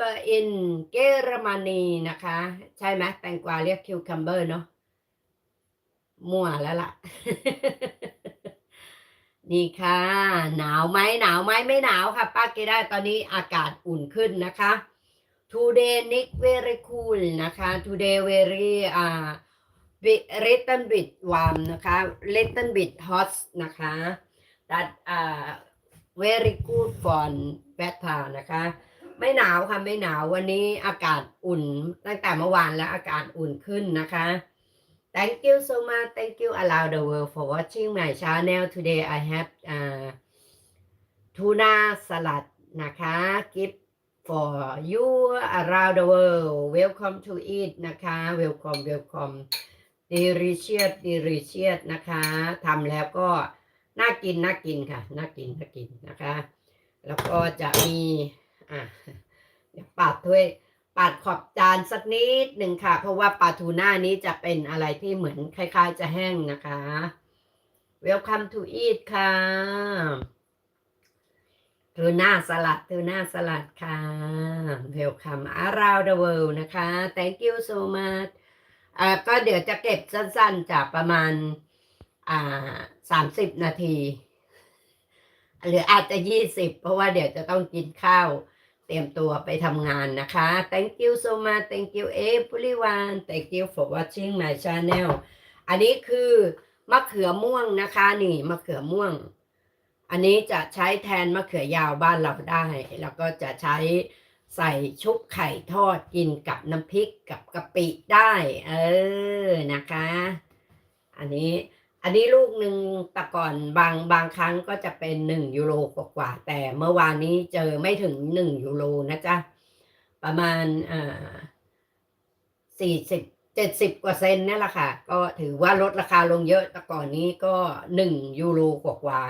cucumber in เยอรมนีนะคะ ใช่ไหมแตงกวาเรียก cucumber เนาะมั่วแล้วล่ะ นี่ค่ะ หนาวไหมหนาวไหมไม่หนาวค่ะ ป้าเกได้ตอนนี้อากาศอุ่นขึ้นนะคะ today Nick very cool นะคะ today very อ่า little bit warm นะคะ little bit hot นะคะ that อ่า very good for weather นะคะ ไม่หนาวค่ะไม่หนาววันนี้อากาศอุ่น ตั้งแต่เมื่อวานแล้วอากาศอุ่นขึ้นนะคะ Thank you so much thank you around the world for watching my channel today I have uh, tuna salad นะคะ gift for you around the world welcome to eat นะคะ welcome welcome delicious delicious นะคะทำแล้วก็น่ากินน่ากินค่ะ น่ากินน่ากินนะคะ แล้วก็จะมี อะเดี๋ยวปาดถ้วยปาดขอบจานสักนิดหนึ่งค่ะ เพราะว่าปลาทูน่านี้จะเป็นอะไรที่เหมือนคล้าย ๆ จะแห้งนะคะ Welcome to eat ค่ะทูน่าสลัดทูน่าสลัดค่ะ Welcome around the world นะคะ Thank you so much อ่าก็เดี๋ยวจะเก็บสั้นๆจากประมาณอ่าสามสิบนาที หรืออาจจะยี่สิบเพราะว่าเดี๋ยวจะต้องกินข้าว เตรียมตัวไปทำงานนะคะ thank you so much thank you everyone thank you for watching my channel อันนี้คือมะเขือม่วงนะคะนี่มะเขือม่วง อันนี้จะใช้แทนมะเขือยาวบ้านเราได้ แล้วก็จะใช้ใส่ชุบไข่ทอดกินกับน้ำพริกกับกะปิได้ เออนะคะ อันนี้ อันนี้ลูกหนึ่งแต่ก่อนบางบางครั้งก็จะเป็นหนึ่งยูโรกว่าแต่เมื่อวานนี้เจอไม่ถึงหนึ่งยูโรนะจ๊ะ ประมาณอ่าสี่สิบเจ็ดสิบกว่าเซนนี่แหละค่ะ ก็ถือว่าลดราคาลงเยอะแต่ก่อนนี้ก็หนึ่งยูโรกว่า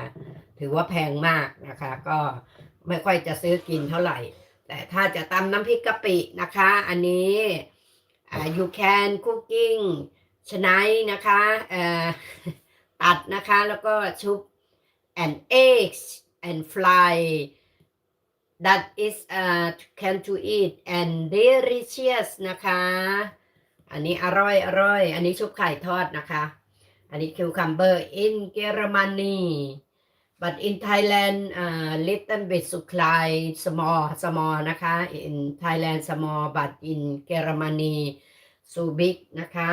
ถือว่าแพงมากนะคะ ก็ไม่ค่อยจะซื้อกินเท่าไหร่ แต่ถ้าจะตำน้ำพริกกะปินะคะ อันนี้อ่า you can cooking ชไนนะคะเอ่อ ตัดนะคะ แล้วก็ชุบ and eggs and fry that is uh can to eat and delicious นะคะ อันนี้อร่อยอร่อย อันนี้ชุบไข่ทอดนะคะ อันนี้ cucumber in Germany but in Thailand uh little bit supply small small นะคะ in Thailand small but in Germany so big นะคะ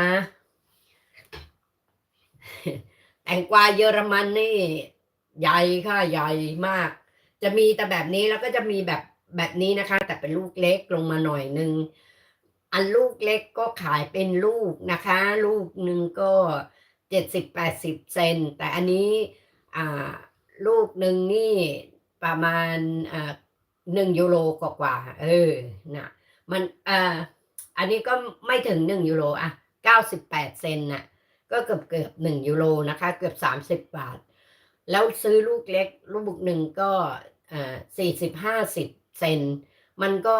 แตงกวาเยอรมันนี่ ใหญ่ค่ะใหญ่มาก จะมีแต่แบบนี้แล้วก็จะมีแบบแบบนี้นะคะ แต่เป็นลูกเล็กลงมาหน่อยหนึ่งอันลูกเล็กก็ขายเป็นลูกนะคะ ลูกหนึ่งก็เจ็ดสิบแปดสิบเซนแต่อันนี้อ่าลูกหนึ่งนี่ประมาณอ่าหนึ่งยูโรกว่าๆเออนะมันอ่าอันนี้ก็ไม่ถึงหนึ่งยูโรอะเก้าสิบแปดเซนน่ะ ก็เกือบเกือบหนึ่งยูโรนะคะ เกือบสามสิบบาท แล้วซื้อลูกเล็ก ลูกหนึ่งก็สี่สิบห้าสิบเซน มันก็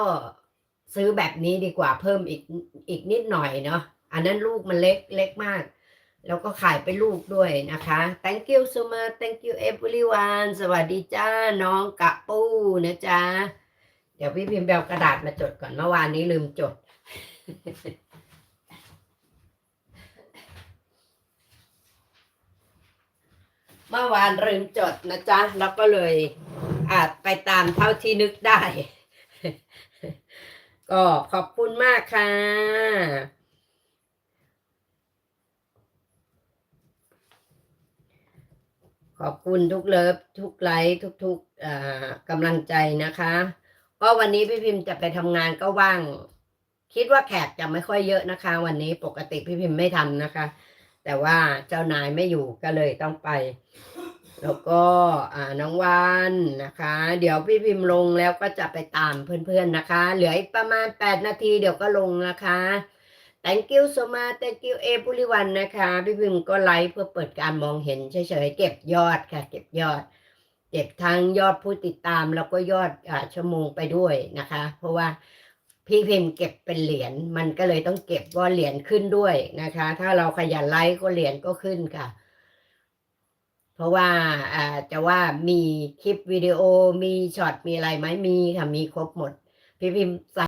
ซื้อแบบนี้ดีกว่าเพิ่มอีกอีกนิดหน่อยเนาะอันนั้นลูกมันเล็กเล็กมาก แล้วก็ขายไปลูกด้วยนะคะ thank you so much thank you everyone สวัสดีจ้า น้องกะปูนะจ๊ะ เดี๋ยวพี่พิมพ์แบลกระดาษมาจดก่อนเมื่อวานนี้ลืมจด เมื่อวานลืมจดนะจ๊ะ แล้วก็เลยอาจไปตามเท่าที่นึกได้ ก็ขอบคุณมากค่ะ ขอบคุณทุกเลิฟทุกไลค์ทุกๆเอ่อกำลังใจนะคะ ก็วันนี้พี่พิมพ์จะไปทำงานก็ว่าง คิดว่าแขกจะไม่ค่อยเยอะนะคะ วันนี้ปกติพี่พิมพ์ไม่ทำนะคะ แต่ว่าเจ้านายไม่อยู่ก็เลยต้องไป แล้วก็อ่าน้องวานนะคะ เดี๋ยวพี่พิมพ์ลงแล้วก็จะไปตามเพื่อนๆนะคะ เหลืออีกประมาณ 8 นาทีเดี๋ยวก็ลงนะคะ thank you so much thank you everyone นะคะ พี่พิมพ์ก็ไลฟ์เพื่อเปิดการมองเห็นเฉยๆเก็บยอดค่ะ เก็บยอด เก็บทั้งยอดผู้ติดตามแล้วก็ยอดอชั่วโมงไปด้วยนะคะ เพราะว่า พี่พิมพ์เก็บเป็นเหรียญมันก็เลยต้องเก็บว่าเหรียญขึ้นด้วยนะคะ ถ้าเราขยันไลค์ก็เหรียญก็ขึ้นค่ะ เพราะว่าอ่าจะว่ามีคลิปวิดีโอมีช็อตมีอะไรไหมมีค่ะมีครบหมด พี่พิมพ์